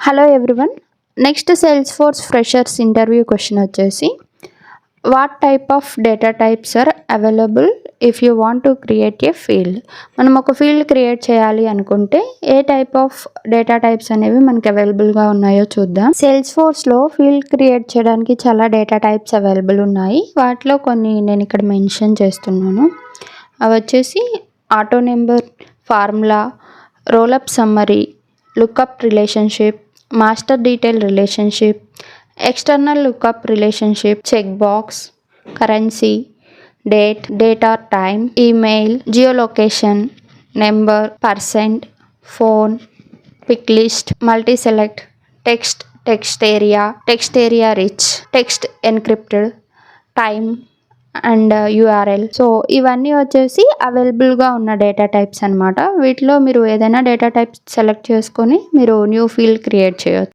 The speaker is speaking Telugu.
Hello everyone next Salesforce freshers interview question వచ్చేసి what type of data types are available if you want to create a field మనం ఒక ఫీల్డ్ క్రియేట్ చేయాలి అనుకుంటే ఏ టైప్ ఆఫ్ డేటా టైప్స్ అనేవి మనకి అవైలబుల్గా ఉన్నాయో చూద్దాం. సేల్స్ ఫోర్స్లో ఫీల్డ్ క్రియేట్ చేయడానికి చాలా డేటా టైప్స్ అవైలబుల్ ఉన్నాయి. వాటిలో కొన్ని నేను ఇక్కడ మెన్షన్ చేస్తున్నాను. అవి వచ్చేసి auto number formula rollup summary lookup relationship master detail relationship external lookup relationship checkbox currency date date or time email geolocation number percent phone picklist multi select text text area text area rich text encrypted time and URL. So ఇవన్నీ వచ్చేసి అవైలబుల్గా ఉన్న డేటా టైప్స్ అనమాట వీటిలో మీరు ఏదైనా డేటా టైప్స్ సెలెక్ట్ చేసుకొని మీరు న్యూ ఫీల్డ్ క్రియేట్ చేయొచ్చు.